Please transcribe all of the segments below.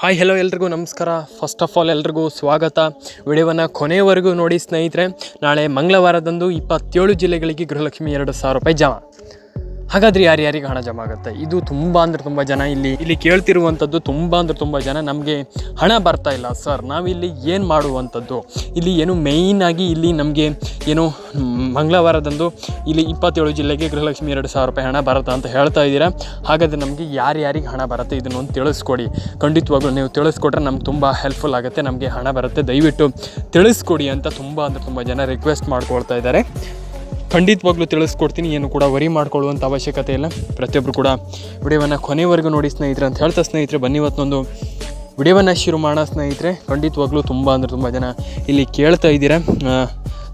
Hi hello ಎಲ್ರಿಗೂ ನಮಸ್ಕಾರ. First of all ಎಲ್ರಿಗೂ ಸ್ವಾಗತ. ವಿಡಿಯೋವನ್ನು ಕೊನೆಯವರೆಗೂ ನೋಡಿ ಸ್ನೇಹಿತರೆ, ನಾಳೆ ಮಂಗಳವಾರದಂದು ಇಪ್ಪತ್ತೇಳು ಜಿಲ್ಲೆಗಳಿಗೆ ಗೃಹಲಕ್ಷ್ಮಿ ಎರಡು ಸಾವಿರ ರೂಪಾಯಿ ಜಮಾ. ಹಾಗಾದ್ರೆ ಯಾರ್ಯಾರಿಗೆ ಹಣ ಜಮಾ ಆಗುತ್ತೆ? ಇದು ತುಂಬ ಅಂದ್ರೆ ತುಂಬ ಜನ ಇಲ್ಲಿ ಇಲ್ಲಿ ಕೇಳ್ತಿರುವಂಥದ್ದು ತುಂಬ ಅಂದ್ರೆ ತುಂಬ ಜನ ನಮಗೆ ಹಣ ಬರ್ತಾ ಇಲ್ಲ. ಸರ್, ನಾವಿಲ್ಲಿ ಏನು ಮಾಡುವಂಥದ್ದು ಇಲ್ಲಿ ಏನು ಮೇಯ್ನಾಗಿ ಇಲ್ಲಿ ನಮಗೆ ಏನು ಮಂಗಳವಾರದಂದು ಇಲ್ಲಿ ಇಪ್ಪತ್ತೇಳು ಜಿಲ್ಲೆಗೆ ಗೃಹಲಕ್ಷ್ಮಿ ಎರಡು ಸಾವಿರ ರೂಪಾಯಿ ಹಣ ಬರುತ್ತಾ ಅಂತ ಹೇಳ್ತಾ ಇದ್ದೀರಾ? ಹಾಗಾದ್ರೆ ನಮಗೆ ಯಾರ್ಯಾರಿಗೆ ಹಣ ಬರುತ್ತೆ? ಇದನ್ನೊಂದು ತಿಳಿಸ್ಕೊಡಿ. ಖಂಡಿತವಾಗ್ಲೂ ನೀವು ತಿಳಿಸ್ಕೊಟ್ರೆ ನಮ್ಗೆ ತುಂಬ ಹೆಲ್ಪ್ಫುಲ್ ಆಗುತ್ತೆ, ನಮಗೆ ಹಣ ಬರುತ್ತೆ. ದಯವಿಟ್ಟು ತಿಳಿಸ್ಕೊಡಿ ಅಂತ ತುಂಬ ಅಂದ್ರೆ ತುಂಬ ಜನ ರಿಕ್ವೆಸ್ಟ್ ಮಾಡ್ಕೊಳ್ತಾ ಇದ್ದಾರೆ. ಖಂಡಿತವಾಗ್ಲೂ ತಿಳಿಸ್ಕೊಡ್ತೀನಿ, ಏನು ಕೂಡ ವರಿ ಮಾಡ್ಕೊಳ್ಳುವಂಥ ಅವಶ್ಯಕತೆ ಇಲ್ಲ. ಪ್ರತಿಯೊಬ್ಬರು ಕೂಡ ವಿಡಿಯೋವನ್ನು ಕೊನೆವರೆಗೂ ನೋಡಿ ಸ್ನೇಹಿತರೆ ಅಂತ ಹೇಳ್ತಾ ಸ್ನೇಹಿತರೆ, ಬನ್ನಿ ಇವತ್ತೊಂದು ವಿಡಿಯೋವನ್ನು ಶುರು ಮಾಡೋ ಸ್ನೇಹಿತರೆ. ಖಂಡಿತವಾಗ್ಲೂ ತುಂಬ ಅಂದರೆ ತುಂಬ ಜನ ಇಲ್ಲಿ ಕೇಳ್ತಾ ಇದ್ದೀರಾ.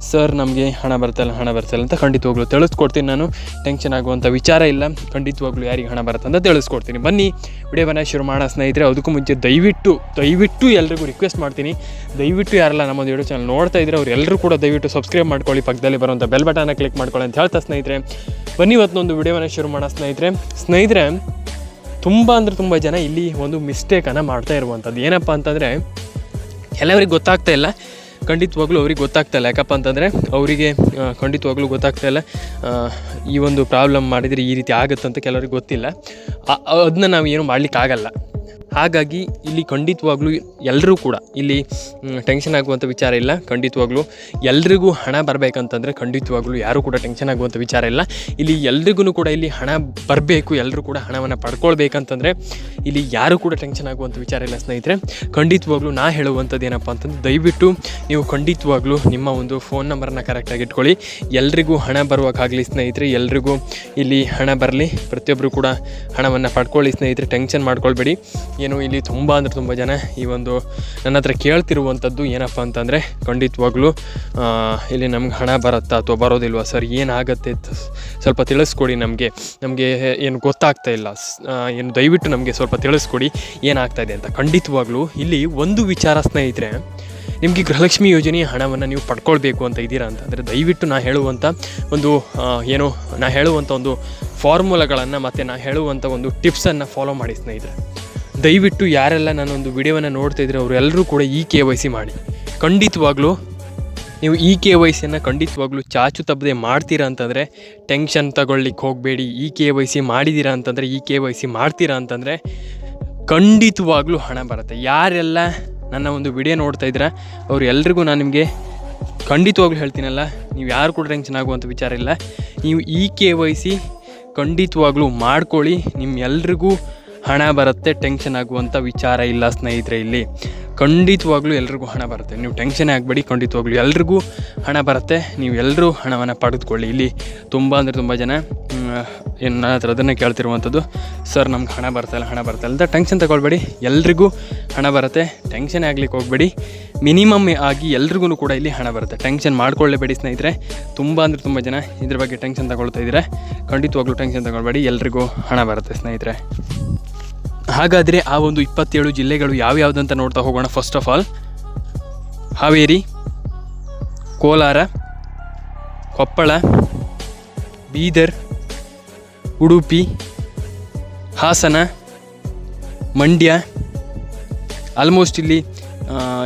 ಸರ್, ನಮಗೆ ಹಣ ಬರ್ತಲ್ಲ ಹಣ ಬರ್ತಲ್ಲ ಅಂತ ಖಂಡಿತವಾಗ್ಲೂ ತಿಳಿಸ್ಕೊಡ್ತೀನಿ ನಾನು. ಟೆನ್ಷನ್ ಆಗುವಂಥ ವಿಚಾರ ಇಲ್ಲ. ಖಂಡಿತವಾಗ್ಲು ಯಾರಿಗೆ ಹಣ ಬರುತ್ತೆ ಅಂತ ತಿಳಿಸ್ಕೊಡ್ತೀನಿ. ಬನ್ನಿ ವಿಡಿಯೋವನ್ನು ಶುರು ಮಾಡೋ ಸ್ನೇಹಿತರೆ. ಅದಕ್ಕೂ ಮುಂಚೆ ದಯವಿಟ್ಟು ದಯವಿಟ್ಟು ಎಲ್ರಿಗೂ ರಿಕ್ವೆಸ್ಟ್ ಮಾಡ್ತೀನಿ. ದಯವಿಟ್ಟು ಯಾರಲ್ಲ ನಮ್ಮೊಂದು ಯೂಟ್ಯೂಬ್ ಚಾನಲ್ ನೋಡ್ತಾ ಇದ್ದರೆ ಅವ್ರು ಎಲ್ಲರೂ ಕೂಡ ದಯವಿಟ್ಟು ಸಬ್ಸ್ಕ್ರೈಬ್ ಮಾಡ್ಕೊಳ್ಳಿ. ಪಕ್ಕದಲ್ಲಿ ಬರುವಂಥ ಬೆಲ್ ಬಟನ್ನ ಕ್ಲಿಕ್ ಮಾಡ್ಕೊಳ್ಳಿ ಅಂತ ಹೇಳ್ತಾ ಸ್ನೇಹಿತರೆ. ಬನ್ನಿ ಇವತ್ತೊಂದು ವಿಡಿಯೋವನ್ನು ಶುರು ಮಾಡೋ ಸ್ನೇಹಿತರೆ. ಸ್ನೇಹಿತರೆ, ತುಂಬ ಅಂದರೆ ತುಂಬ ಜನ ಇಲ್ಲಿ ಒಂದು ಮಿಸ್ಟೇಕನ್ನು ಮಾಡ್ತಾ ಇರುವಂಥದ್ದು ಏನಪ್ಪ ಅಂತಂದರೆ, ಕೆಲವರಿಗೆ ಗೊತ್ತಾಗ್ತಾ ಇಲ್ಲ. ಖಂಡಿತವಾಗ್ಲೂ ಅವ್ರಿಗೆ ಗೊತ್ತಾಗ್ತಾ ಇಲ್ಲ. ಯಾಕಪ್ಪ ಅಂತಂದರೆ ಅವರಿಗೆ ಖಂಡಿತವಾಗ್ಲೂ ಗೊತ್ತಾಗ್ತಾ ಇಲ್ಲ. ಈ ಒಂದು ಪ್ರಾಬ್ಲಮ್ ಮಾಡಿದರೆ ಈ ರೀತಿ ಆಗುತ್ತೆ ಅಂತ ಕೆಲವ್ರಿಗೆ ಗೊತ್ತಿಲ್ಲ. ಅದನ್ನ ನಾವು ಏನು ಮಾಡಲಿಕ್ಕಾಗಲ್ಲ. ಹಾಗಾಗಿ ಇಲ್ಲಿ ಖಂಡಿತವಾಗ್ಲೂ ಎಲ್ಲರೂ ಕೂಡ ಇಲ್ಲಿ ಟೆನ್ಷನ್ ಆಗುವಂಥ ವಿಚಾರ ಇಲ್ಲ. ಖಂಡಿತವಾಗ್ಲೂ ಎಲ್ರಿಗೂ ಹಣ ಬರಬೇಕಂತಂದರೆ ಖಂಡಿತವಾಗ್ಲೂ ಯಾರೂ ಕೂಡ ಟೆನ್ಷನ್ ಆಗುವಂಥ ವಿಚಾರ ಇಲ್ಲ. ಇಲ್ಲಿ ಎಲ್ರಿಗೂ ಕೂಡ ಇಲ್ಲಿ ಹಣ ಬರಬೇಕು ಎಲ್ಲರೂ ಕೂಡ ಹಣವನ್ನು ಪಡ್ಕೊಳ್ಬೇಕಂತಂದರೆ ಇಲ್ಲಿ ಯಾರೂ ಕೂಡ ಟೆನ್ಷನ್ ಆಗುವಂಥ ವಿಚಾರ ಇಲ್ಲ ಸ್ನೇಹಿತರೆ. ಖಂಡಿತವಾಗ್ಲೂ ನಾ ಹೇಳುವಂಥದ್ದು ಏನಪ್ಪ ಅಂತಂದ್ರೆ ದಯವಿಟ್ಟು ನೀವು ಖಂಡಿತವಾಗ್ಲೂ ನಿಮ್ಮ ಒಂದು ಫೋನ್ ನಂಬರನ್ನು ಕರೆಕ್ಟಾಗಿ ಇಟ್ಕೊಳ್ಳಿ. ಎಲ್ರಿಗೂ ಹಣ ಬರುವಾಗಲಿ ಸ್ನೇಹಿತರೆ, ಎಲ್ರಿಗೂ ಇಲ್ಲಿ ಹಣ ಬರಲಿ. ಪ್ರತಿಯೊಬ್ಬರು ಕೂಡ ಹಣವನ್ನು ಪಡ್ಕೊಳ್ಳಿ ಸ್ನೇಹಿತರೆ ಟೆನ್ಷನ್ ಮಾಡ್ಕೊಳ್ಬೇಡಿ. ಏನು ಇಲ್ಲಿ ತುಂಬ ಅಂದರೆ ತುಂಬ ಜನ ಈ ಒಂದು ನನ್ನ ಹತ್ರ ಕೇಳ್ತಿರುವಂಥದ್ದು ಏನಪ್ಪ ಅಂತಂದರೆ ಖಂಡಿತವಾಗ್ಲೂ ಇಲ್ಲಿ ನಮ್ಗೆ ಹಣ ಬರುತ್ತಾ ಅಥವಾ ಬರೋದಿಲ್ವಾ? ಸರ್, ಏನಾಗುತ್ತೆ ಸ್ವಲ್ಪ ತಿಳಿಸ್ಕೊಡಿ ನಮಗೆ. ನಮಗೆ ಏನು ಗೊತ್ತಾಗ್ತಾ ಇಲ್ಲ. ಏನು ದಯವಿಟ್ಟು ನಮಗೆ ಸ್ವಲ್ಪ ತಿಳಿಸ್ಕೊಡಿ ಏನಾಗ್ತಾ ಇದೆ ಅಂತ. ಖಂಡಿತವಾಗ್ಲೂ ಇಲ್ಲಿ ಒಂದು ವಿಚಾರ ಸ್ನೇಹಿತರೆ, ನಿಮಗೆ ಗೃಹಲಕ್ಷ್ಮಿ ಯೋಜನೆಯ ಹಣವನ್ನು ನೀವು ಪಡ್ಕೊಳ್ಬೇಕು ಅಂತ ಇದ್ದೀರಾ ಅಂತಂದರೆ ದಯವಿಟ್ಟು ನಾ ಹೇಳುವಂಥ ಒಂದು ಏನು ನಾ ಹೇಳುವಂಥ ಒಂದು ಫಾರ್ಮುಲಾಗಳನ್ನು ಮತ್ತು ನಾ ಹೇಳುವಂಥ ಒಂದು ಟಿಪ್ಸನ್ನು ಫಾಲೋ ಮಾಡಿ ಸ್ನೇಹಿತರೆ. ದಯವಿಟ್ಟು ಯಾರೆಲ್ಲ ನಾನೊಂದು ವಿಡಿಯೋವನ್ನು ನೋಡ್ತಾ ಇದ್ರೆ ಅವರೆಲ್ಲರೂ ಕೂಡ ಈ ಕೆ ವೈ ಸಿ ಮಾಡಿ. ಖಂಡಿತವಾಗ್ಲೂ ನೀವು ಈ ಕೆ ವೈ ಸಿಯನ್ನು ಖಂಡಿತವಾಗ್ಲೂ ಚಾಚು ತಪ್ಪದೆ ಮಾಡ್ತೀರಾ ಅಂತಂದರೆ ಟೆನ್ಷನ್ ತಗೊಳ್ಳಿಕ್ಕೆ ಹೋಗಬೇಡಿ. ಈ ಕೆ ವೈ ಸಿ ಮಾಡಿದ್ದೀರಾ ಅಂತಂದರೆ ಈ ಕೆ ವೈ ಸಿ ಮಾಡ್ತೀರಾ ಅಂತಂದರೆ ಖಂಡಿತವಾಗ್ಲೂ ಹಣ ಬರುತ್ತೆ. ಯಾರೆಲ್ಲ ನನ್ನ ಒಂದು ವಿಡಿಯೋ ನೋಡ್ತಾ ಇದ್ದೀರಾ ಅವ್ರು ಎಲ್ರಿಗೂ ನಾನು ನಿಮಗೆ ಖಂಡಿತವಾಗ್ಲೂ ಹೇಳ್ತೀನಲ್ಲ, ನೀವು ಯಾರು ಕೂಡ ಟೆನ್ಷನ್ ಆಗುವಂಥ ವಿಚಾರ ಇಲ್ಲ. ನೀವು ಈ ಕೆ ವೈ ಸಿ ಖಂಡಿತವಾಗ್ಲೂ ಮಾಡ್ಕೊಳ್ಳಿ. ನಿಮ್ಮ ಎಲ್ರಿಗೂ ಹಣ ಬರುತ್ತೆ ಟೆನ್ಷನ್ ಆಗುವಂಥ ವಿಚಾರ ಇಲ್ಲ ಸ್ನೇಹಿತರೆ ಇಲ್ಲಿ. ಖಂಡಿತವಾಗ್ಲೂ ಎಲ್ರಿಗೂ ಹಣ ಬರುತ್ತೆ. ನೀವು ಟೆನ್ಷನ್ ಆಗಬೇಡಿ, ಖಂಡಿತವಾಗ್ಲೂ ಎಲ್ರಿಗೂ ಹಣ ಬರುತ್ತೆ. ನೀವು ಎಲ್ಲರೂ ಹಣವನ್ನು ಪಡೆದುಕೊಳ್ಳಿ. ಇಲ್ಲಿ ತುಂಬ ಅಂದರೆ ತುಂಬ ಜನ ಏನು ನನ್ನ ಹತ್ರ ಅದನ್ನೇ ಕೇಳ್ತಿರುವಂಥದ್ದು ಸರ್, ನಮ್ಗೆ ಹಣ ಬರ್ತಾಯಿಲ್ಲ ಹಣ ಬರ್ತಾಯಿಲ್ಲ ಅಂತ ಟೆನ್ಷನ್ ತಗೊಳ್ಬೇಡಿ. ಎಲ್ರಿಗೂ ಹಣ ಬರುತ್ತೆ. ಟೆನ್ಷನ್ ಆಗ್ಲಿಕ್ಕೆ ಹೋಗಬೇಡಿ. ಮಿನಿಮಮ್ ಆಗಿ ಎಲ್ರಿಗೂ ಕೂಡ ಇಲ್ಲಿ ಹಣ ಬರುತ್ತೆ. ಟೆನ್ಷನ್ ಮಾಡ್ಕೊಳ್ಳೇಬೇಡಿ ಸ್ನೇಹಿತರೆ. ತುಂಬ ಅಂದರೆ ತುಂಬ ಜನ ಇದ್ರ ಬಗ್ಗೆ ಟೆನ್ಷನ್ ತಗೊಳ್ತಾ ಇದ್ದೀರಾ ಖಂಡಿತವಾಗ್ಲೂ ಟೆನ್ಷನ್ ತಗೊಳ್ಬೇಡಿ. ಎಲ್ರಿಗೂ ಹಣ ಬರುತ್ತೆ ಸ್ನೇಹಿತರೆ. ಹಾಗಾದರೆ ಆ ಒಂದು ಇಪ್ಪತ್ತೇಳು ಜಿಲ್ಲೆಗಳು ಯಾವ್ಯಾವುದಂತ ನೋಡ್ತಾ ಹೋಗೋಣ first of all Haveri, Kolar, Koppal, Bidar, Udupi, Hassan, Mandya. Almost ಇಲ್ಲಿ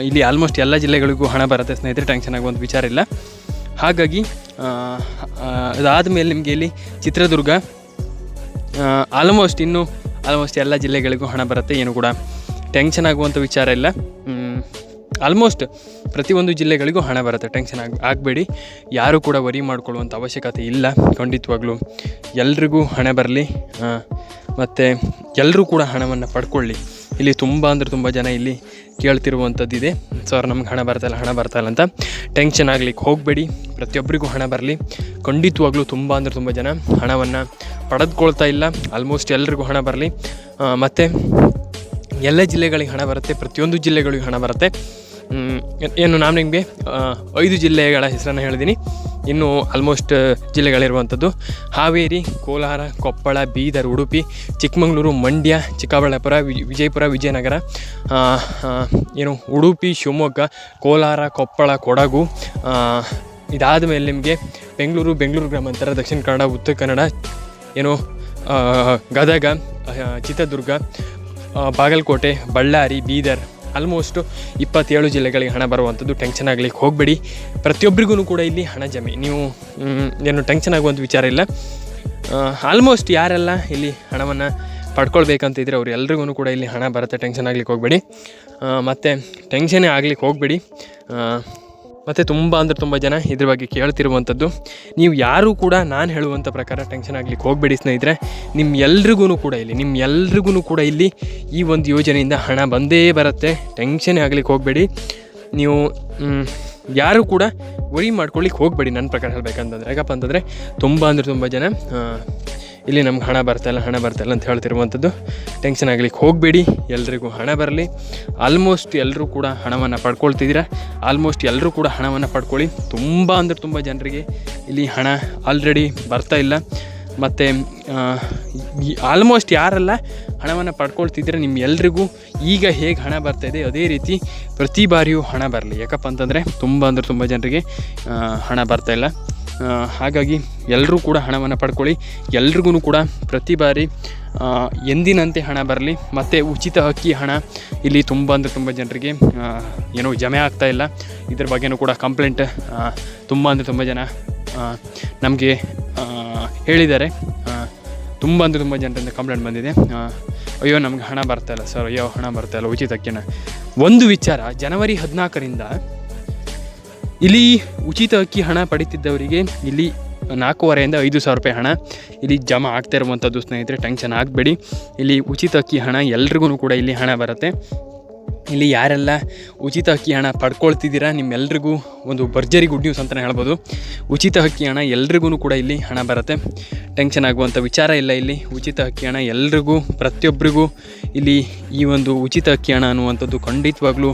ಇಲ್ಲಿ ಆಲ್ಮೋಸ್ಟ್ ಎಲ್ಲ ಜಿಲ್ಲೆಗಳಿಗೂ ಹಣ ಬರುತ್ತೆ ಸ್ನೇಹಿತರೆ ಟೆನ್ಷನ್ ಆಗುವಂಥ ವಿಚಾರ ಇಲ್ಲ. ಹಾಗಾಗಿ ಅದಾದ ಮೇಲೆ ನಿಮಗೆ ಇಲ್ಲಿ ಚಿತ್ರದುರ್ಗ ಆಲ್ಮೋಸ್ಟ್ ಇನ್ನು ಆಲ್ಮೋಸ್ಟ್ ಎಲ್ಲ ಜಿಲ್ಲೆಗಳಿಗೂ ಹಣ ಬರುತ್ತೆ, ಏನು ಕೂಡ ಟೆನ್ಷನ್ ಆಗುವಂಥ ವಿಚಾರ ಇಲ್ಲ. ಆಲ್ಮೋಸ್ಟ್ ಪ್ರತಿಯೊಂದು ಜಿಲ್ಲೆಗಳಿಗೂ ಹಣ ಬರುತ್ತೆ ಟೆನ್ಷನ್ ಆಗಿ, ಆಗಬೇಡಿ. ಯಾರೂ ಕೂಡ ವರಿ ಮಾಡ್ಕೊಳ್ಳುವಂಥ ಅವಶ್ಯಕತೆ ಇಲ್ಲ, ಖಂಡಿತವಾಗ್ಲೂ. ಎಲ್ರಿಗೂ ಹಣ ಬರಲಿ ಮತ್ತು ಎಲ್ಲರೂ ಕೂಡ ಹಣವನ್ನು ಪಡ್ಕೊಳ್ಳಿ. ಇಲ್ಲಿ ತುಂಬ ಅಂದರೆ ತುಂಬ ಜನ ಇಲ್ಲಿ ಕೇಳ್ತಿರುವಂಥದ್ದಿದೆ ಸರ್ ನಮ್ಗೆ ಹಣ ಬರ್ತಾಯಿಲ್ಲ ಹಣ ಬರ್ತಾಯಿಲ್ಲ ಅಂತ ಟೆನ್ಷನ್ ಆಗಲಿಕ್ಕೆ ಹೋಗಬೇಡಿ. ಪ್ರತಿಯೊಬ್ಬರಿಗೂ ಹಣ ಬರಲಿ. ಖಂಡಿತವಾಗ್ಲೂ ತುಂಬ ಅಂದರೆ ತುಂಬ ಜನ ಹಣವನ್ನು ಪಡೆದುಕೊಳ್ತಾ ಇಲ್ಲ. ಆಲ್ಮೋಸ್ಟ್ ಎಲ್ರಿಗೂ ಹಣ ಬರಲಿ. ಮತ್ತು ಎಲ್ಲ ಜಿಲ್ಲೆಗಳಿಗೆ ಹಣ ಬರುತ್ತೆ, ಪ್ರತಿಯೊಂದು ಜಿಲ್ಲೆಗಳಿಗೂ ಹಣ ಬರುತ್ತೆ. ಏನು ನಾನು ನಿಮಗೆ ಐದು ಜಿಲ್ಲೆಗಳ ಹೆಸರನ್ನು ಹೇಳಿದ್ದೀನಿ ಇನ್ನು ಆಲ್ಮೋಸ್ಟ್ ಜಿಲ್ಲೆಗಳಿರುವಂಥದ್ದು. ಹಾವೇರಿ, ಕೋಲಾರ, ಕೊಪ್ಪಳ, ಬೀದರ್, ಉಡುಪಿ, ಚಿಕ್ಕಮಗಳೂರು, ಮಂಡ್ಯ, ಚಿಕ್ಕಬಳ್ಳಾಪುರ ವಿಜಯಪುರ, ವಿಜಯನಗರ ಏನು ಉಡುಪಿ, ಶಿವಮೊಗ್ಗ, ಕೋಲಾರ, ಕೊಪ್ಪಳ, ಕೊಡಗು ಇದಾದ ಮೇಲೆ ನಿಮಗೆ ಬೆಂಗಳೂರು ಬೆಂಗಳೂರು ಗ್ರಾಮಾಂತರ, ದಕ್ಷಿಣ ಕನ್ನಡ, ಉತ್ತರ ಕನ್ನಡ, ಏನು ಗದಗ ಚಿತ್ರದುರ್ಗ ಬಾಗಲಕೋಟೆ, ಬಳ್ಳಾರಿ, ಬೀದರ್ ಆಲ್ಮೋಸ್ಟು ಇಪ್ಪತ್ತೇಳು ಜಿಲ್ಲೆಗಳಿಗೆ ಹಣ ಬರುವಂಥದ್ದು ಟೆನ್ಷನ್ ಆಗಲಿಕ್ಕೆ ಹೋಗಬೇಡಿ. ಪ್ರತಿಯೊಬ್ಬರಿಗೂ ಕೂಡ ಇಲ್ಲಿ ಹಣ ಜಮೆ. ನೀವು ಏನು ಟೆನ್ಷನ್ ಆಗುವಂಥ ವಿಚಾರ ಇಲ್ಲ. ಆಲ್ಮೋಸ್ಟ್ ಯಾರೆಲ್ಲ ಇಲ್ಲಿ ಹಣವನ್ನು ಪಡ್ಕೊಳ್ಬೇಕಂತಿದ್ರೆ ಅವ್ರು ಎಲ್ರಿಗೂ ಕೂಡ ಇಲ್ಲಿ ಹಣ ಬರುತ್ತೆ. ಟೆನ್ಷನ್ ಆಗ್ಲಿಕ್ಕೆ ಹೋಗಬೇಡಿ. ಮತ್ತು ಟೆನ್ಷನೇ ಆಗ್ಲಿಕ್ಕೆ ಹೋಗಬೇಡಿ. ಮತ್ತು ತುಂಬ ಅಂದರೆ ತುಂಬ ಜನ ಇದ್ರ ಬಗ್ಗೆ ಕೇಳ್ತಿರುವಂಥದ್ದು. ನೀವು ಯಾರೂ ಕೂಡ ನಾನು ಹೇಳುವಂಥ ಪ್ರಕಾರ ಟೆನ್ಷನ್ ಆಗಲಿಕ್ಕೆ ಹೋಗಬೇಡಿ ಸ್ನೇಹಿತರೆ. ನಿಮ್ಮ ಎಲ್ರಿಗೂ ಕೂಡ ಇಲ್ಲಿ ನಿಮ್ಮ ಎಲ್ರಿಗೂ ಕೂಡ ಇಲ್ಲಿ ಈ ಒಂದು ಯೋಜನೆಯಿಂದ ಹಣ ಬಂದೇ ಬರುತ್ತೆ. ಟೆನ್ಷನ್ ಆಗಲಿಕ್ಕೆ ಹೋಗಬೇಡಿ. ನೀವು ಯಾರೂ ಕೂಡ ವರಿ ಮಾಡ್ಕೊಳ್ಳಿಕ್ಕೆ ಹೋಗಬೇಡಿ ನನ್ನ ಪ್ರಕಾರ ಹೇಳ್ಬೇಕಂತಂದ್ರೆ. ಯಾಕಪ್ಪ ಅಂತಂದರೆ ತುಂಬ ಅಂದರೆ ತುಂಬ ಜನ ಇಲ್ಲಿ ನಮ್ಗೆ ಹಣ ಬರ್ತಾಯಿಲ್ಲ ಹಣ ಬರ್ತಾಯಿಲ್ಲ ಅಂತ ಹೇಳ್ತಿರುವಂಥದ್ದು. ಟೆನ್ಷನ್ ಆಗಲಿಕ್ಕೆ ಹೋಗಬೇಡಿ, ಎಲ್ರಿಗೂ ಹಣ ಬರಲಿ. ಆಲ್ಮೋಸ್ಟ್ ಎಲ್ಲರೂ ಕೂಡ ಹಣವನ್ನು ಪಡ್ಕೊಳ್ತಿದ್ದೀರಾ? ಆಲ್ಮೋಸ್ಟ್ ಎಲ್ಲರೂ ಕೂಡ ಹಣವನ್ನು ಪಡ್ಕೊಳ್ಳಿ. ತುಂಬ ಅಂದರೆ ತುಂಬ ಜನರಿಗೆ ಇಲ್ಲಿ ಹಣ ಆಲ್ರೆಡಿ ಬರ್ತಾ ಇಲ್ಲ. ಮತ್ತು ಆಲ್ಮೋಸ್ಟ್ ಯಾರೆಲ್ಲ ಹಣವನ್ನು ಪಡ್ಕೊಳ್ತಿದ್ರೆ ನಿಮ್ಮ ಎಲ್ರಿಗೂ ಈಗ ಹೇಗೆ ಹಣ ಬರ್ತಾಯಿದೆ ಅದೇ ರೀತಿ ಪ್ರತಿ ಬಾರಿಯೂ ಹಣ ಬರಲಿ. ಯಾಕಪ್ಪ ಅಂತಂದರೆ ತುಂಬ ಅಂದರೆ ತುಂಬ ಜನರಿಗೆ ಹಣ ಬರ್ತಾಯಿಲ್ಲ ಹಾಗಾಗಿ ಎಲ್ಲರೂ ಕೂಡ ಹಣವನ್ನು ಪಡ್ಕೊಳ್ಳಿ. ಎಲ್ರಿಗೂ ಕೂಡ ಪ್ರತಿ ಬಾರಿ ಎಂದಿನಂತೆ ಹಣ ಬರಲಿ. ಮತ್ತು ಉಚಿತ ಅಕ್ಕಿ ಹಣ ಇಲ್ಲಿ ತುಂಬ ಅಂದರೆ ತುಂಬ ಜನರಿಗೆ ಏನೋ ಜಮೆ ಆಗ್ತಾ ಇಲ್ಲ. ಇದ್ರ ಬಗ್ಗೆನೂ ಕೂಡ ಕಂಪ್ಲೇಂಟ್ ತುಂಬ ಅಂದರೆ ತುಂಬ ಜನ ನಮಗೆ ಹೇಳಿದ್ದಾರೆ. ತುಂಬ ಅಂದರೆ ತುಂಬ ಜನರಿಂದ ಕಂಪ್ಲೇಂಟ್ ಬಂದಿದೆ. ಅಯ್ಯೋ, ನಮ್ಗೆ ಹಣ ಬರ್ತಾಯಿಲ್ಲ ಸರ್ ಅಯ್ಯೋ, ಹಣ ಬರ್ತಾಯಿಲ್ಲ ಇಲ್ಲ ಉಚಿತ ಅಕ್ಕಿನ. ಒಂದು ವಿಚಾರ, ಜನವರಿ ಹದಿನಾಲ್ಕರಿಂದ ಇಲ್ಲಿ ಉಚಿತ ಅಕ್ಕಿ ಹಣ ಪಡಿತಿದ್ದವರಿಗೆ ಇಲ್ಲಿ ನಾಲ್ಕೂವರೆಯಿಂದ ಐದು ಸಾವಿರ ರೂಪಾಯಿ ಹಣ. ಇಲ್ಲಿ ಜಮಾ ಆಗ್ತಾ ಇರುವಂಥದ್ದು ಸ್ನೇಹಿತರೆ ಟೆನ್ಷನ್ ಆಗಬೇಡಿ ಇಲ್ಲಿ ಉಚಿತ ಅಕ್ಕಿ ಹಣ ಎಲ್ರಿಗೂ ಕೂಡ ಇಲ್ಲಿ ಹಣ ಬರುತ್ತೆ. ಇಲ್ಲಿ ಯಾರೆಲ್ಲ ಉಚಿತ ಅಕ್ಕಿ ಹಣ ಪಡ್ಕೊಳ್ತಿದ್ದೀರಾ, ನಿಮ್ಮೆಲ್ರಿಗೂ ಒಂದು ಭರ್ಜರಿ ಗುಡ್ ನ್ಯೂಸ್ ಅಂತಲೇ ಹೇಳ್ಬೋದು. ಉಚಿತ ಅಕ್ಕಿ ಹಣ ಎಲ್ರಿಗೂ ಕೂಡ ಇಲ್ಲಿ ಹಣ ಬರುತ್ತೆ. ಟೆನ್ಷನ್ ಆಗುವಂಥ ವಿಚಾರ ಇಲ್ಲ ಇಲ್ಲಿ. ಉಚಿತ ಅಕ್ಕಿ ಹಣ ಎಲ್ರಿಗೂ ಪ್ರತಿಯೊಬ್ಬರಿಗೂ ಇಲ್ಲಿ ಈ ಒಂದು ಉಚಿತ ಅಕ್ಕಿ ಹಣ ಅನ್ನುವಂಥದ್ದು ಖಂಡಿತವಾಗ್ಲೂ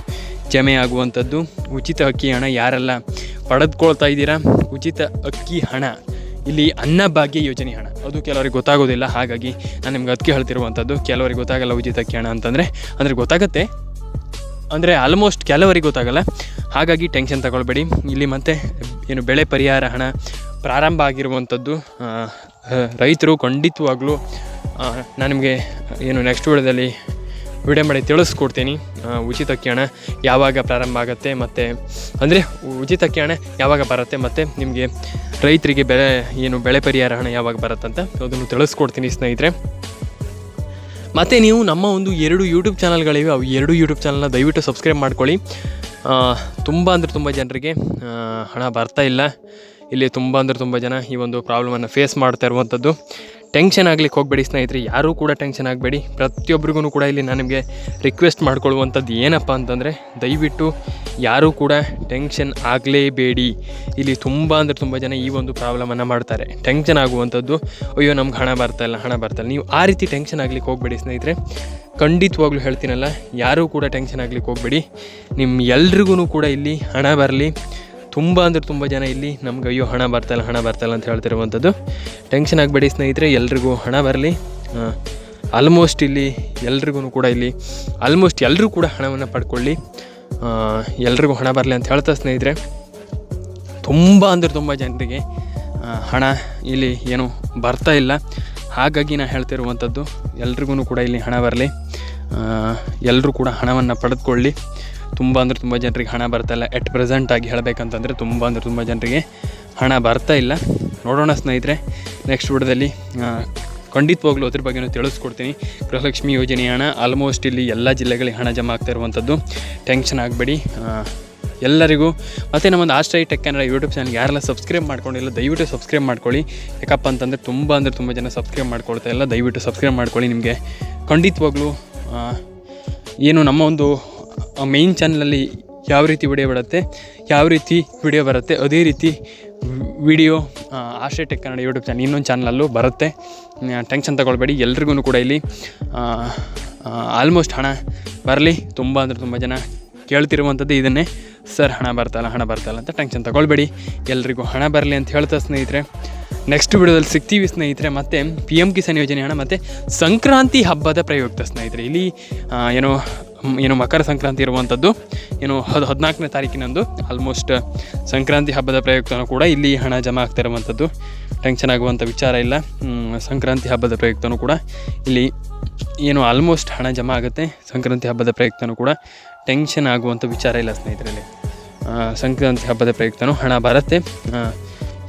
ಜಮೆ ಆಗುವಂಥದ್ದು. ಉಚಿತ ಅಕ್ಕಿ ಹಣ ಯಾರೆಲ್ಲ ಪಡೆದುಕೊಳ್ತಾ ಇದ್ದೀರಾ? ಉಚಿತ ಅಕ್ಕಿ ಹಣ. ಇಲ್ಲಿ ಅನ್ನಭಾಗ್ಯ ಯೋಜನೆ ಹಣ. ಅದು ಕೆಲವರಿಗೆ ಗೊತ್ತಾಗೋದಿಲ್ಲ. ಹಾಗಾಗಿ ನಾನು ನಿಮ್ಗೆ ಅದಕ್ಕೆ ಹೇಳ್ತಿರುವಂಥದ್ದು ಕೆಲವರಿಗೆ ಗೊತ್ತಾಗಲ್ಲ ಉಚಿತ ಅಕ್ಕಿ ಹಣ ಅಂತಂದರೆ. ಅಂದರೆ ಗೊತ್ತಾಗತ್ತೆ. ಅಂದರೆ ಆಲ್ಮೋಸ್ಟ್ ಕೆಲವರಿಗೆ ಗೊತ್ತಾಗಲ್ಲ. ಹಾಗಾಗಿ ಟೆನ್ಷನ್ ತಗೊಳ್ಬೇಡಿ. ಇಲ್ಲಿ ಮತ್ತೆ ಏನು ಬೆಳೆ ಪರಿಹಾರ ಹಣ ಪ್ರಾರಂಭ ಆಗಿರುವಂಥದ್ದು ರೈತರು ಖಂಡಿತವಾಗ್ಲೂ ನಾನು ನಿಮಗೆ ಏನು ನೆಕ್ಸ್ಟ್ ವಿಡಿಯೋದಲ್ಲಿ ವಿಡಿಯೋ ಮಾಡಿ ತಿಳಿಸ್ಕೊಡ್ತೀನಿ. ಉಚಿತಕ್ಕೆ ಹಣ ಯಾವಾಗ ಪ್ರಾರಂಭ ಆಗುತ್ತೆ ಮತ್ತು, ಅಂದರೆ ಉಚಿತ ಅಕ್ಕಿ ಹಣ ಯಾವಾಗ ಬರುತ್ತೆ ಮತ್ತು ನಿಮಗೆ ರೈತರಿಗೆ ಬೆಳೆ, ಏನು ಬೆಳೆ ಪರಿಹಾರ ಹಣ ಯಾವಾಗ ಬರುತ್ತಂತ ಅದನ್ನು ತಿಳಿಸ್ಕೊಡ್ತೀನಿ ಸ್ನೇಹಿತರೆ. ಮತ್ತು ನೀವು ನಮ್ಮ ಒಂದು ಎರಡು ಯೂಟ್ಯೂಬ್ ಚಾನಲ್ಗಳಿವೆ, ಅವು ಎರಡು ಯೂಟ್ಯೂಬ್ ಚಾನಲ್ನ ದಯವಿಟ್ಟು ಸಬ್ಸ್ಕ್ರೈಬ್ ಮಾಡ್ಕೊಳ್ಳಿ. ತುಂಬ ಅಂದರೆ ತುಂಬ ಜನರಿಗೆ ಹಣ ಬರ್ತಾ ಇಲ್ಲ. ಇಲ್ಲಿ ತುಂಬ ಅಂದರೆ ತುಂಬ ಜನ ಈ ಒಂದು ಪ್ರಾಬ್ಲಮನ್ನು ಫೇಸ್ ಮಾಡ್ತಾ ಇರುವಂಥದ್ದು ಟೆನ್ಷನ್ ಆಗ್ಲಿಕ್ಕೆ ಹೋಗಬೇಡಿ ಸ್ನೇಹಿತರೆ, ಯಾರೂ ಕೂಡ ಟೆನ್ಷನ್ ಆಗಬೇಡಿ. ಪ್ರತಿಯೊಬ್ಬರಿಗೂ ಕೂಡ ಇಲ್ಲಿ ನಾನು ನಿಮಗೆ ರಿಕ್ವೆಸ್ಟ್ ಮಾಡ್ಕೊಳ್ಳುವಂಥದ್ದು ಏನಪ್ಪ ಅಂತಂದರೆ, ದಯವಿಟ್ಟು ಯಾರೂ ಕೂಡ ಟೆನ್ಷನ್ ಆಗಲೇಬೇಡಿ. ಇಲ್ಲಿ ತುಂಬ ಅಂದರೆ ತುಂಬ ಜನ ಈ ಒಂದು ಪ್ರಾಬ್ಲಮನ್ನು ಮಾಡ್ತಾರೆ. ಟೆನ್ಷನ್ ಆಗುವಂಥದ್ದು, ಅಯ್ಯೋ ನಮ್ಗೆ ಹಣ ಬರ್ತಾ ಹಣ ಬರ್ತಾ ನೀವು ಆ ರೀತಿ ಟೆನ್ಷನ್ ಆಗಲಿಕ್ಕೆ ಹೋಗಬೇಡಿ ಸ್ನೇಹಿತರೆ. ಖಂಡಿತವಾಗ್ಲೂ ಹೇಳ್ತೀನಲ್ಲ, ಯಾರೂ ಕೂಡ ಟೆನ್ಷನ್ ಆಗಲಿಕ್ಕೆ ಹೋಗಬೇಡಿ. ನಿಮ್ಮ ಎಲ್ರಿಗೂ ಕೂಡ ಇಲ್ಲಿ ಹಣ ಬರಲಿ. ತುಂಬ ಅಂದರೆ ತುಂಬ ಜನ ಇಲ್ಲಿ ನಮ್ಗೆ, ಅಯ್ಯೋ, ಹಣ ಬರ್ತಾಯಿಲ್ಲ ಹಣ ಬರ್ತಾಯಿಲ್ಲ ಅಂತ ಹೇಳ್ತಿರುವಂಥದ್ದು. ಟೆನ್ಷನ್ ಆಗಬೇಡಿ ಸ್ನೇಹಿತರೆ, ಎಲ್ರಿಗೂ ಹಣ ಬರಲಿ. ಆಲ್ಮೋಸ್ಟ್ ಇಲ್ಲಿ ಎಲ್ರಿಗೂ ಕೂಡ ಇಲ್ಲಿ ಆಲ್ಮೋಸ್ಟ್ ಎಲ್ಲರೂ ಕೂಡ ಹಣವನ್ನು ಪಡ್ಕೊಳ್ಳಿ. ಎಲ್ರಿಗೂ ಹಣ ಬರಲಿ ಅಂತ ಹೇಳ್ತಾ ಸ್ನೇಹಿತರೆ. ತುಂಬ ಅಂದರೆ ತುಂಬ ಜನರಿಗೆ ಹಣ ಇಲ್ಲಿ ಏನು ಬರ್ತಾ ಇಲ್ಲ. ಹಾಗಾಗಿ ನಾನು ಹೇಳ್ತಿರುವಂಥದ್ದು ಎಲ್ರಿಗೂ ಕೂಡ ಇಲ್ಲಿ ಹಣ ಬರಲಿ. ಎಲ್ಲರೂ ಕೂಡ ಹಣವನ್ನು ಪಡೆದುಕೊಳ್ಳಿ. ತುಂಬ ಅಂದರೆ ತುಂಬ ಜನರಿಗೆ ಹಣ ಬರ್ತಾ ಇಲ್ಲ. ಎಟ್ ಪ್ರೆಸೆಂಟ್ ಆಗಿ ಹೇಳಬೇಕಂತಂದರೆ ತುಂಬ ಅಂದರೆ ತುಂಬ ಜನರಿಗೆ ಹಣ ಬರ್ತಾ ಇಲ್ಲ. ನೋಡೋಣ ಸ್ನೇಹಿತರೆ ನೆಕ್ಸ್ಟ್ ವಿಡಿಯೋದಲ್ಲಿ ಆ, ಖಂಡಿತವಾಗ್ಲೂ ಅದ್ರ ಬಗ್ಗೆನೂ ತಿಳಿಸ್ಕೊಡ್ತೀನಿ. ಗೃಹಲಕ್ಷ್ಮಿ ಯೋಜನೆ ಹಣ ಆಲ್ಮೋಸ್ಟ್ ಇಲ್ಲಿ ಎಲ್ಲ ಜಿಲ್ಲೆಗಳಿಗೆ ಹಣ ಜಮಾ ಆಗ್ತಾ ಇರುವಂಥದ್ದು ಟೆನ್ಷನ್ ಆಗಬೇಡಿ. ಎಲ್ಲರಿಗೂ ಮತ್ತು ನಮ್ಮೊಂದು ಆಸ್ಟ್ರೈ ಟೆಕ್ ಕನ್ನಡ ಯೂಟ್ಯೂಬ್ ಚಾನಲ್ ಯಾರೆಲ್ಲ ಸಬ್ಸ್ಕ್ರೈಬ್ ಮಾಡ್ಕೊಂಡಿಲ್ಲ ದಯವಿಟ್ಟು ಸಬ್ಸ್ಕ್ರೈಬ್ ಮಾಡ್ಕೊಳ್ಳಿ. ಯಾಕಪ್ಪ ಅಂತಂದರೆ ತುಂಬ ಅಂದರೆ ತುಂಬ ಜನ ಸಬ್ಸ್ಕ್ರೈಬ್ ಮಾಡ್ಕೊಳ್ತಾ ಇಲ್ಲ. ದಯವಿಟ್ಟು ಸಬ್ಸ್ಕ್ರೈಬ್ ಮಾಡ್ಕೊಳ್ಳಿ ನಿಮಗೆ. ಖಂಡಿತವಾಗ್ಲೂ ಏನು ನಮ್ಮ ಒಂದು ಮೇಯ್ನ್ ಚಾನಲಲ್ಲಿ ಯಾವ ರೀತಿ ವಿಡಿಯೋ ಬರುತ್ತೆ, ಯಾವ ರೀತಿ ವಿಡಿಯೋ ಬರುತ್ತೆ, ಅದೇ ರೀತಿ ವಿಡಿಯೋ ಆಶ್ರಯ ಟೆಕ್ ಕನ್ನಡ ಯೂಟ್ಯೂಬ್ ಚಾನಲ್ ಇನ್ನೊಂದು ಚಾನಲಲ್ಲೂ ಬರುತ್ತೆ. ಟೆನ್ಷನ್ ತಗೊಳ್ಬೇಡಿ ಎಲ್ರಿಗೂ ಕೂಡ ಇಲ್ಲಿ ಆಲ್ಮೋಸ್ಟ್ ಹಣ ಬರಲಿ. ತುಂಬ ಅಂದರೆ ತುಂಬ ಜನ ಕೇಳ್ತಿರುವಂಥದ್ದು ಇದನ್ನೇ. ಸರ್ ಹಣ ಬರ್ತಾಯಿಲ್ಲ ಹಣ ಬರ್ತಾಯಿಲ್ಲ ಅಂತ ಟೆನ್ಷನ್ ತಗೊಳ್ಬೇಡಿ. ಎಲ್ರಿಗೂ ಹಣ ಬರಲಿ ಅಂತ ಹೇಳ್ತಾ ಸ್ನೇಹಿತರೆ. ನೆಕ್ಸ್ಟ್ ವಿಡಿಯೋದಲ್ಲಿ ಸಿಗ್ತೀವಿ ಸ್ನೇಹಿತರೆ. ಮತ್ತು ಪಿ ಎಂ ಕಿಸಾನ್ ಯೋಜನೆ ಹಣ, ಮತ್ತು ಸಂಕ್ರಾಂತಿ ಹಬ್ಬದ ಪ್ರಯುಕ್ತ ಸ್ನೇಹಿತರೆ. ಇಲ್ಲಿ ಏನು ಏನು ಮಕರ ಸಂಕ್ರಾಂತಿ ಇರುವಂಥದ್ದು, ಏನು ಹದ್ ಹದಿನಾಲ್ಕನೇ ತಾರೀಕಿನಂದು ಆಲ್ಮೋಸ್ಟ್ ಸಂಕ್ರಾಂತಿ ಹಬ್ಬದ ಪ್ರಯುಕ್ತನೂ ಕೂಡ ಇಲ್ಲಿ ಹಣ ಜಮಾ ಆಗ್ತಾ ಇರುವಂಥದ್ದು. ಟೆನ್ಷನ್ ಆಗುವಂಥ ವಿಚಾರ ಇಲ್ಲ. ಸಂಕ್ರಾಂತಿ ಹಬ್ಬದ ಪ್ರಯುಕ್ತನೂ ಕೂಡ ಇಲ್ಲಿ ಏನು ಆಲ್ಮೋಸ್ಟ್ ಹಣ ಜಮಾ ಆಗುತ್ತೆ. ಸಂಕ್ರಾಂತಿ ಹಬ್ಬದ ಪ್ರಯುಕ್ತನೂ ಕೂಡ ಟೆನ್ಷನ್ ಆಗುವಂಥ ವಿಚಾರ ಇಲ್ಲ ಸ್ನೇಹಿತರಲ್ಲಿ. ಸಂಕ್ರಾಂತಿ ಹಬ್ಬದ ಪ್ರಯುಕ್ತನೂ ಹಣ ಬರುತ್ತೆ.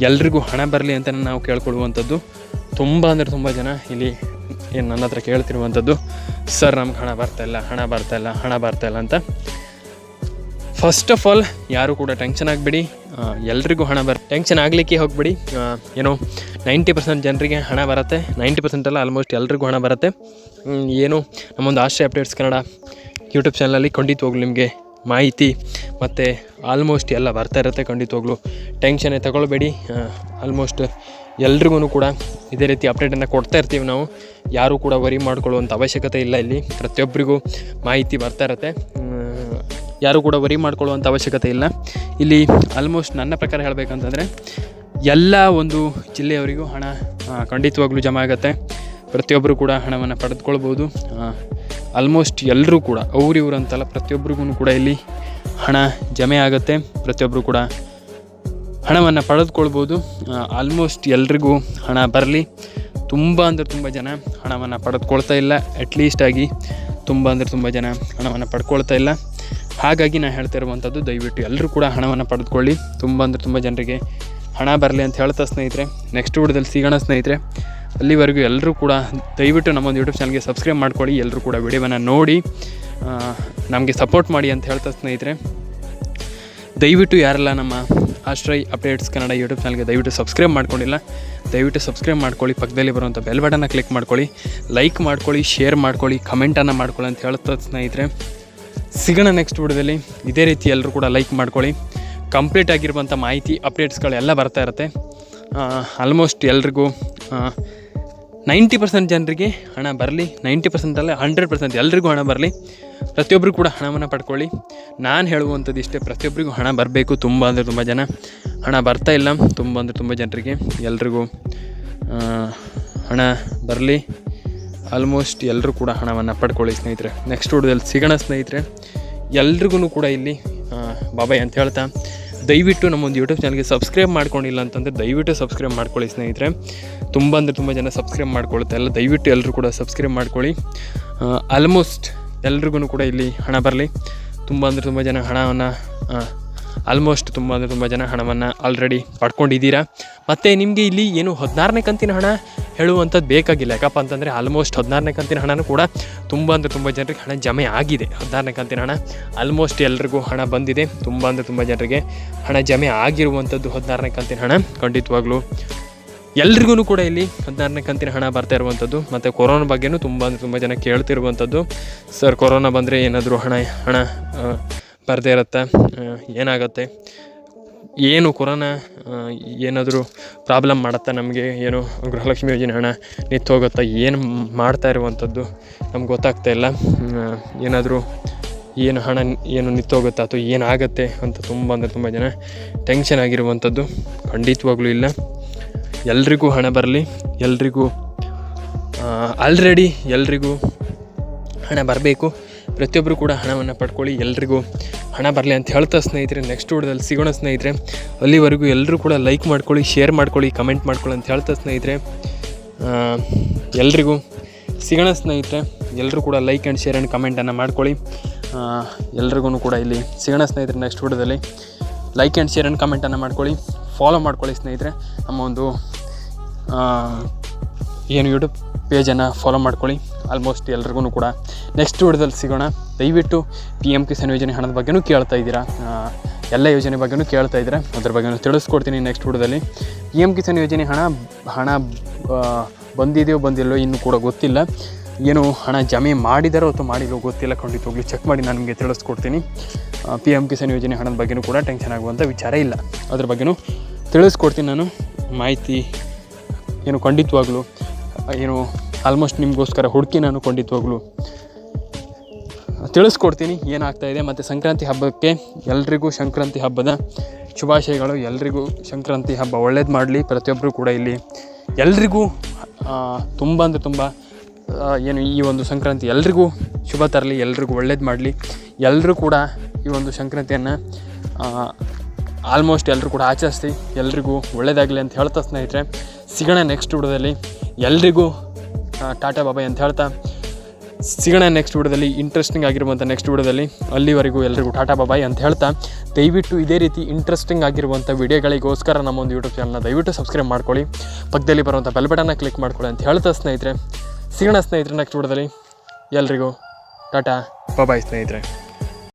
ಎಲ್ರಿಗೂ ಹಣ ಬರಲಿ ಅಂತ ನಾವು ಕೇಳ್ಕೊಳ್ಳುವಂಥದ್ದು. ತುಂಬ ಅಂದರೆ ತುಂಬ ಜನ ಇಲ್ಲಿ ಏನು ನನ್ನ ಹತ್ರ ಕೇಳ್ತಿರುವಂಥದ್ದು. ಸರ್, ನಮ್ಗೆ ಹಣ ಬರ್ತಾಯಿಲ್ಲ ಹಣ ಬರ್ತಾಯಿಲ್ಲ ಹಣ ಬರ್ತಾಯಿಲ್ಲ ಅಂತ. ಫಸ್ಟ್ ಆಫ್ ಆಲ್ ಯಾರು ಕೂಡ ಟೆನ್ಷನ್ ಆಗಬೇಡಿ. ಎಲ್ರಿಗೂ ಹಣ ಬರ್ ಟೆನ್ಷನ್ ಆಗಲಿಕ್ಕೆ ಹೋಗಬೇಡಿ. ಏನೋ ನೈಂಟಿ ಪರ್ಸೆಂಟ್ ಜನರಿಗೆ ಹಣ ಬರುತ್ತೆ. ನೈಂಟಿ ಪರ್ಸೆಂಟ್ ಅಲ್ಲ ಆಲ್ಮೋಸ್ಟ್ ಎಲ್ರಿಗೂ ಹಣ ಬರುತ್ತೆ. ಏನು, ನಮ್ಮೊಂದು ಆಶ್ರಯ ಅಪ್ಡೇಟ್ಸ್ ಕನ್ನಡ ಯೂಟ್ಯೂಬ್ ಚಾನಲಲ್ಲಿ ಹೋಗ್ಲು ನಿಮಗೆ ಮಾಹಿತಿ. ಮತ್ತು ಆಲ್ಮೋಸ್ಟ್ ಎಲ್ಲ ಬರ್ತಾ ಇರುತ್ತೆ ಖಂಡಿತವಾಗ್ಲೂ ಟೆನ್ಷನ್ನೇ ತಗೊಳ್ಬೇಡಿ. ಆಲ್ಮೋಸ್ಟ್ ಎಲ್ರಿಗೂ ಕೂಡ ಇದೇ ರೀತಿ ಅಪ್ಡೇಟನ್ನು ಕೊಡ್ತಾ ಇರ್ತೀವಿ ನಾವು. ಯಾರೂ ಕೂಡ ವರಿ ಮಾಡ್ಕೊಳ್ಳುವಂಥ ಅವಶ್ಯಕತೆ ಇಲ್ಲ ಇಲ್ಲಿ. ಪ್ರತಿಯೊಬ್ಬರಿಗೂ ಮಾಹಿತಿ ಬರ್ತಾ ಇರುತ್ತೆ. ಯಾರೂ ಕೂಡ ವರಿ ಮಾಡ್ಕೊಳ್ಳುವಂಥ ಅವಶ್ಯಕತೆ ಇಲ್ಲ. ಇಲ್ಲಿ ಆಲ್ಮೋಸ್ಟ್ ನನ್ನ ಪ್ರಕಾರ ಹೇಳಬೇಕಂತಂದರೆ, ಎಲ್ಲ ಒಂದು ಜಿಲ್ಲೆಯವರಿಗೂ ಹಣ ಖಂಡಿತವಾಗ್ಲೂ ಜಮಾ ಆಗುತ್ತೆ. ಪ್ರತಿಯೊಬ್ಬರು ಕೂಡ ಹಣವನ್ನು ಪಡೆದುಕೊಳ್ಬೋದು. ಆಲ್ಮೋಸ್ಟ್ ಎಲ್ಲರೂ ಕೂಡ ಅವ್ರಿವ್ರು ಅಂತಲ್ಲ ಪ್ರತಿಯೊಬ್ಬರಿಗೂ ಕೂಡ ಇಲ್ಲಿ ಹಣ ಜಮೆ ಆಗುತ್ತೆ. ಪ್ರತಿಯೊಬ್ಬರು ಕೂಡ ಹಣವನ್ನು ಪಡೆದುಕೊಳ್ಬೋದು. ಆಲ್ಮೋಸ್ಟ್ ಎಲ್ರಿಗೂ ಹಣ ಬರಲಿ. ತುಂಬ ಅಂದರೆ ತುಂಬ ಜನ ಹಣವನ್ನು ಪಡೆದುಕೊಳ್ತಾ ಇಲ್ಲ. ಅಟ್ಲೀಸ್ಟ್ ಆಗಿ ತುಂಬ ಅಂದರೆ ತುಂಬ ಜನ ಹಣವನ್ನು ಪಡ್ಕೊಳ್ತಾ ಇಲ್ಲ. ಹಾಗಾಗಿ ನಾನು ಹೇಳ್ತಾ ಇರುವಂಥದ್ದು ದಯವಿಟ್ಟು ಎಲ್ಲರೂ ಕೂಡ ಹಣವನ್ನು ಪಡೆದುಕೊಳ್ಳಿ. ತುಂಬ ಅಂದರೆ ತುಂಬ ಜನರಿಗೆ ಹಣ ಬರಲಿ ಅಂತ ಹೇಳ್ತಾ ಸ್ನೇಹಿತರೆ. ನೆಕ್ಸ್ಟ್ ವಿಡಿಯೋದಲ್ಲಿ ಸಿಗೋಣ ಸ್ನೇಹಿತರೆ. ಅಲ್ಲಿವರೆಗೂ ಎಲ್ಲರೂ ಕೂಡ ದಯವಿಟ್ಟು ನಮ್ಮೊಂದು ಯೂಟ್ಯೂಬ್ ಚಾನಲ್ಗೆ ಸಬ್ಸ್ಕ್ರೈಬ್ ಮಾಡ್ಕೊಳ್ಳಿ. ಎಲ್ಲರೂ ಕೂಡ ವಿಡಿಯೋವನ್ನು ನೋಡಿ ನಮಗೆ ಸಪೋರ್ಟ್ ಮಾಡಿ ಅಂತ ಹೇಳ್ತಾ ಸ್ನೇಹಿತರೆ. ದಯವಿಟ್ಟು ಯಾರೆಲ್ಲ ನಮ್ಮ ಆಶ್ರಯ್ ಅಪ್ಡೇಟ್ಸ್ ಕನ್ನಡ ಯೂಟ್ಯೂಬ್ ಚಾನಲ್ಗೆ ದಯವಿಟ್ಟು ಸಬ್ಸ್ಕ್ರೈಬ್ ಮಾಡ್ಕೊಂಡಿಲ್ಲ, ದಯವಿಟ್ಟು ಸಬ್ಸ್ಕ್ರೈಬ್ ಮಾಡ್ಕೊಳ್ಳಿ, ಪಕ್ಕದಲ್ಲಿ ಬರುವಂಥ ಬೆಲ್ ಬಟನ್ನ ಕ್ಲಿಕ್ ಮಾಡ್ಕೊಳ್ಳಿ ಲೈಕ್ ಮಾಡ್ಕೊಳ್ಳಿ ಶೇರ್ ಮಾಡ್ಕೊಳ್ಳಿ ಕಮೆಂಟನ್ನು ಮಾಡ್ಕೊಳ್ಳಿ ಅಂತ ಹೇಳ್ತಾ ಸ್ನೇಹಿತರೆ. ಸಿಗೋಣ ನೆಕ್ಸ್ಟ್ ವಿಡಿಯೋದಲ್ಲಿ, ಇದೇ ರೀತಿ ಎಲ್ಲರೂ ಕೂಡ ಲೈಕ್ ಮಾಡ್ಕೊಳ್ಳಿ. ಕಂಪ್ಲೀಟ್ ಆಗಿರುವಂಥ ಮಾಹಿತಿ ಅಪ್ಡೇಟ್ಸ್ಗಳೆಲ್ಲ ಬರ್ತಾ ಇರುತ್ತೆ. ಆಲ್ಮೋಸ್ಟ್ ಎಲ್ರಿಗೂ ನೈಂಟಿ ಪರ್ಸೆಂಟ್ ಜನರಿಗೆ ಹಣ ಬರಲಿ, ನೈಂಟಿ ಪರ್ಸೆಂಟ್ ಅಲ್ಲ ಹಂಡ್ರೆಡ್ ಪರ್ಸೆಂಟ್ ಎಲ್ರಿಗೂ ಹಣ ಬರಲಿ. ಪ್ರತಿಯೊಬ್ಬರು ಕೂಡ ಹಣವನ್ನು ಪಡ್ಕೊಳ್ಳಿ. ನಾನು ಹೇಳುವಂಥದ್ದು ಇಷ್ಟೇ ಪ್ರತಿಯೊಬ್ಬರಿಗೂ ಹಣ ಬರಬೇಕು. ತುಂಬ ಅಂದರೆ ತುಂಬ ಜನ ಹಣ ಬರ್ತಾ ಇಲ್ಲ. ತುಂಬ ಅಂದರೆ ತುಂಬ ಜನರಿಗೆ ಎಲ್ರಿಗೂ ಹಣ ಬರಲಿ. ಆಲ್ಮೋಸ್ಟ್ ಎಲ್ಲರೂ ಕೂಡ ಹಣವನ್ನು ಪಡ್ಕೊಳ್ಳಿ ಸ್ನೇಹಿತರೆ. ನೆಕ್ಸ್ಟ್ ವಿಡಿಯೋದಲ್ಲಿ ಸಿಗೋಣ ಸ್ನೇಹಿತರೆ. ಎಲ್ರಿಗೂ ಕೂಡ ಇಲ್ಲಿ ಬಾಬಾಯ್ ಅಂತ ಹೇಳ್ತಾ ದಯವಿಟ್ಟು ನಮ್ಮೊಂದು ಯೂಟ್ಯೂಬ್ ಚಾನಲ್ಗೆ ಸಬ್ಸ್ಕ್ರೈಬ್ ಮಾಡ್ಕೊಂಡಿಲ್ಲ ಅಂತಂದರೆ ದಯವಿಟ್ಟು ಸಬ್ಸ್ಕ್ರೈಬ್ ಮಾಡ್ಕೊಳ್ಳಿ, ಸ್ನೇಹಿತರೆ. ತುಂಬ ಅಂದರೆ ತುಂಬ ಜನ ಸಬ್ಸ್ಕ್ರೈಬ್ ಮಾಡ್ಕೊಳ್ತಾ ಇಲ್ಲ ದಯವಿಟ್ಟು ಎಲ್ಲರೂ ಕೂಡ ಸಬ್ಸ್ಕ್ರೈಬ್ ಮಾಡ್ಕೊಳ್ಳಿ. ಆಲ್ಮೋಸ್ಟ್ ಎಲ್ರಿಗೂ ಕೂಡ ಇಲ್ಲಿ ಹಣ ಬರಲಿ. ತುಂಬ ಅಂದರೆ ತುಂಬ ಜನ ಹಣವನ್ನು ಆಲ್ಮೋಸ್ಟ್ ತುಂಬ ಅಂದರೆ ತುಂಬ ಜನ ಹಣವನ್ನು ಆಲ್ರೆಡಿ ಪಡ್ಕೊಂಡಿದ್ದೀರಾ. ಮತ್ತು ನಿಮಗೆ ಇಲ್ಲಿ ಏನು ಹದಿನಾರನೇ ಕಂತಿನ ಹಣ ಹೇಳುವಂಥದ್ದು ಬೇಕಾಗಿಲ್ಲ. ಯಾಕಪ್ಪ ಅಂತಂದರೆ ಆಲ್ಮೋಸ್ಟ್ ಹದಿನಾರನೇ ಕಂತಿನ ಹಣನೂ ಕೂಡ ತುಂಬ ಅಂದರೆ ತುಂಬ ಜನರಿಗೆ ಹಣ ಜಮೆ ಆಗಿದೆ. ಹದಿನಾರನೇ ಕಂತಿನ ಹಣ ಆಲ್ಮೋಸ್ಟ್ ಎಲ್ರಿಗೂ ಹಣ ಬಂದಿದೆ. ತುಂಬ ಅಂದರೆ ತುಂಬ ಜನರಿಗೆ ಹಣ ಜಮೆ ಆಗಿರುವಂಥದ್ದು ಹದಿನಾರನೇ ಕಂತಿನ ಹಣ. ಖಂಡಿತವಾಗ್ಲೂ ಎಲ್ರಿಗೂ ಕೂಡ ಇಲ್ಲಿ ಹದಿನಾರನೇ ಕಂತಿನ ಹಣ ಬರ್ತಾ ಇರುವಂಥದ್ದು. ಮತ್ತು ಕೊರೋನಾ ಬಗ್ಗೆನೂ ತುಂಬ ಅಂದರೆ ತುಂಬ ಜನ ಕೇಳ್ತಿರುವಂಥದ್ದು. ಸರ್ ಕೊರೋನಾ ಬಂದರೆ ಏನಾದರೂ ಹಣ ಹಣ ಬರದೇ ಇರುತ್ತೆ ಏನಾಗುತ್ತೆ? ಏನು ಕೊರೋನಾ ಏನಾದರೂ ಪ್ರಾಬ್ಲಮ್ ಮಾಡುತ್ತಾ ನಮಗೆ? ಏನು ಗೃಹಲಕ್ಷ್ಮಿ ಯೋಜನೆ ಹಣ ನಿಂತು ಹೋಗುತ್ತಾ ಏನು ಮಾಡ್ತಾ ಇರುವಂಥದ್ದು? ನಮ್ಗೆ ಗೊತ್ತಾಗ್ತಾ ಇಲ್ಲ. ಏನಾದರೂ ಏನು ಹಣ ಏನು ನಿಂತೋಗುತ್ತಾ ಅಥವಾ ಏನಾಗುತ್ತೆ ಅಂತ ತುಂಬ ಅಂದರೆ ತುಂಬ ಜನ ಟೆನ್ಷನ್ ಆಗಿರುವಂಥದ್ದು. ಖಂಡಿತವಾಗ್ಲೂ ಇಲ್ಲ. ಎಲ್ರಿಗೂ ಹಣ ಬರಲಿ, ಎಲ್ರಿಗೂ ಆಲ್ರೆಡಿ ಎಲ್ರಿಗೂ ಹಣ ಬರಬೇಕು. ಪ್ರತಿಯೊಬ್ಬರು ಕೂಡ ಹಣವನ್ನು ಪಡ್ಕೊಳ್ಳಿ, ಎಲ್ರಿಗೂ ಹಣ ಬರಲಿ ಅಂತ ಹೇಳ್ತಾ ಸ್ನೇಹಿತರೆ ನೆಕ್ಸ್ಟ್ ವಿಡಿಯೋದಲ್ಲಿ ಸಿಗೋಣ ಸ್ನೇಹಿತರೆ. ಅಲ್ಲಿವರೆಗೂ ಎಲ್ಲರೂ ಕೂಡ ಲೈಕ್ ಮಾಡ್ಕೊಳ್ಳಿ ಶೇರ್ ಮಾಡ್ಕೊಳ್ಳಿ ಕಮೆಂಟ್ ಮಾಡ್ಕೊಳ್ಳಿ ಅಂತ ಹೇಳ್ತಾ ಸ್ನೇಹಿತರೆ. ಎಲ್ರಿಗೂ ಸಿಗೋಣ ಸ್ನೇಹಿತರೆ. ಎಲ್ಲರೂ ಕೂಡ ಲೈಕ್ ಆ್ಯಂಡ್ ಶೇರ್ ಆ್ಯಂಡ್ ಕಮೆಂಟನ್ನು ಮಾಡ್ಕೊಳ್ಳಿ. ಎಲ್ರಿಗೂ ಕೂಡ ಇಲ್ಲಿ ಸಿಗೋಣ ಸ್ನೇಹಿತರೆ ನೆಕ್ಸ್ಟ್ ವಿಡಿಯೋದಲ್ಲಿ. ಲೈಕ್ ಆ್ಯಂಡ್ ಶೇರ್ ಆ್ಯಂಡ್ ಕಮೆಂಟನ್ನು ಮಾಡ್ಕೊಳ್ಳಿ. ಫಾಲೋ ಮಾಡ್ಕೊಳ್ಳಿ ಸ್ನೇಹಿತರೆ. ನಮ್ಮ ಒಂದು ಏನು ಯೂಟ್ಯೂಬ್ ಪೇಜನ್ನು ಫಾಲೋ ಮಾಡ್ಕೊಳ್ಳಿ. ಆಲ್ಮೋಸ್ಟ್ ಎಲ್ರಿಗೂ ಕೂಡ. ನೆಕ್ಸ್ಟ್ ವಿಡಿಯೋದಲ್ಲಿ ಸಿಗೋಣ. ದಯವಿಟ್ಟು ಪಿ ಎಂ ಕಿಸಾನ್ ಯೋಜನೆ ಹಣದ ಬಗ್ಗೆನೂ ಕೇಳ್ತಾ ಇದ್ದೀರಾ? ಎಲ್ಲ ಯೋಜನೆ ಬಗ್ಗೆನೂ ಕೇಳ್ತಾ ಇದ್ದೀರಾ? ಅದ್ರ ಬಗ್ಗೆನೂ ತಿಳಿಸ್ಕೊಡ್ತೀನಿ ನೆಕ್ಸ್ಟ್ ವಿಡಿಯೋದಲ್ಲಿ. ಪಿ ಎಂ ಕಿಸಾನ್ ಯೋಜನೆ ಹಣ ಹಣ ಬಂದಿದೆಯೋ ಬಂದಿಲ್ಲೋ ಇನ್ನೂ ಕೂಡ ಗೊತ್ತಿಲ್ಲ. ಏನು ಹಣ ಜಮೆ ಮಾಡಿದಾರೋ ಅಥವಾ ಮಾಡಿಲ್ಲೋ ಗೊತ್ತಿಲ್ಲ. ಖಂಡಿತವಾಗ್ಲೂ ಚೆಕ್ ಮಾಡಿ ನಾನು ನಿಮಗೆ ತಿಳಿಸ್ಕೊಡ್ತೀನಿ. ಪಿ ಎಂ ಕಿಸಾನ್ ಯೋಜನೆ ಹಣದ ಬಗ್ಗೆನೂ ಕೂಡ ಟೆನ್ಷನ್ ಆಗುವಂಥ ವಿಚಾರ ಇಲ್ಲ. ಅದ್ರ ಬಗ್ಗೆನೂ ತಿಳಿಸ್ಕೊಡ್ತೀನಿ ನಾನು. ಮಾಹಿತಿ ಏನು ಖಂಡಿತವಾಗ್ಲೂ ಏನು ಆಲ್ಮೋಸ್ಟ್ ನಿಮಗೋಸ್ಕರ ಹುಡುಕಿ ನಾನು ಖಂಡಿತವಾಗ್ಲೂ ತಿಳಿಸ್ಕೊಡ್ತೀನಿ ಏನಾಗ್ತಾ ಇದೆ ಮತ್ತು ಸಂಕ್ರಾಂತಿ ಹಬ್ಬಕ್ಕೆ ಎಲ್ರಿಗೂ ಸಂಕ್ರಾಂತಿ ಹಬ್ಬದ ಶುಭಾಶಯಗಳು, ಎಲ್ರಿಗೂ ಸಂಕ್ರಾಂತಿ ಹಬ್ಬ ಒಳ್ಳೇದು ಮಾಡಲಿ ಪ್ರತಿಯೊಬ್ಬರು ಕೂಡ ಇಲ್ಲಿ. ಎಲ್ರಿಗೂ ತುಂಬ ಅಂದರೆ ತುಂಬ ಏನು ಈ ಒಂದು ಸಂಕ್ರಾಂತಿ ಎಲ್ರಿಗೂ ಶುಭ ತರಲಿ, ಎಲ್ರಿಗೂ ಒಳ್ಳೇದು ಮಾಡಲಿ. ಎಲ್ಲರೂ ಕೂಡ ಈ ಒಂದು ಸಂಕ್ರಾಂತಿಯನ್ನು ಆಲ್ಮೋಸ್ಟ್ ಎಲ್ಲರೂ ಕೂಡ ಆಚರಿಸಿ ಎಲ್ರಿಗೂ ಒಳ್ಳೇದಾಗಲಿ ಅಂತ ಹೇಳ್ತಾ ಸ್ನೇಹಿತರೆ. ಸಿಗೋಣ ನೆಕ್ಸ್ಟ್ ವಿಡಿಯೋದಲ್ಲಿ ಎಲ್ರಿಗೂ ಟಾಟಾ ಬಾಬಾಯ್ ಅಂತ ಹೇಳ್ತಾ ಸಿಗೋಣ ನೆಕ್ಸ್ಟ್ ವಿಡಿಯೋದಲ್ಲಿ ಇಂಟ್ರೆಸ್ಟಿಂಗ್ ಆಗಿರುವಂಥ ನೆಕ್ಸ್ಟ್ ವಿಡಿಯೋದಲ್ಲಿ. ಅಲ್ಲಿವರೆಗೂ ಎಲ್ಲರಿಗೂ ಟಾಟಾ ಬಾಬಾಯ್ ಅಂತ ಹೇಳ್ತಾ, ದಯವಿಟ್ಟು ಇದೇ ರೀತಿ ಇಂಟ್ರೆಸ್ಟಿಂಗ್ ಆಗಿರುವಂಥ ವಿಡಿಯೋಗಳಿಗೋಸ್ಕರ ನಮ್ಮ ಒಂದು ಯೂಟ್ಯೂಬ್ ಚಾನಲ್ನ ದಯವಿಟ್ಟು ಸಬ್ಸ್ಕ್ರೈಬ್ ಮಾಡ್ಕೊಳ್ಳಿ. ಪಕ್ಕದಲ್ಲಿ ಬರುವಂಥ ಬೆಲ್ ಬಟನ್ನ ಕ್ಲಿಕ್ ಮಾಡ್ಕೊಳ್ಳಿ ಅಂತ ಹೇಳ್ತಾ ಸ್ನೇಹಿತರೆ. ಸಿಗೋಣ ಸ್ನೇಹಿತರೆ ನೆಕ್ಸ್ಟ್ ವಿಡಿಯೋದಲ್ಲಿ. ಎಲ್ರಿಗೂ ಟಾಟಾ ಬಾಬಾಯ್ ಸ್ನೇಹಿತರೆ.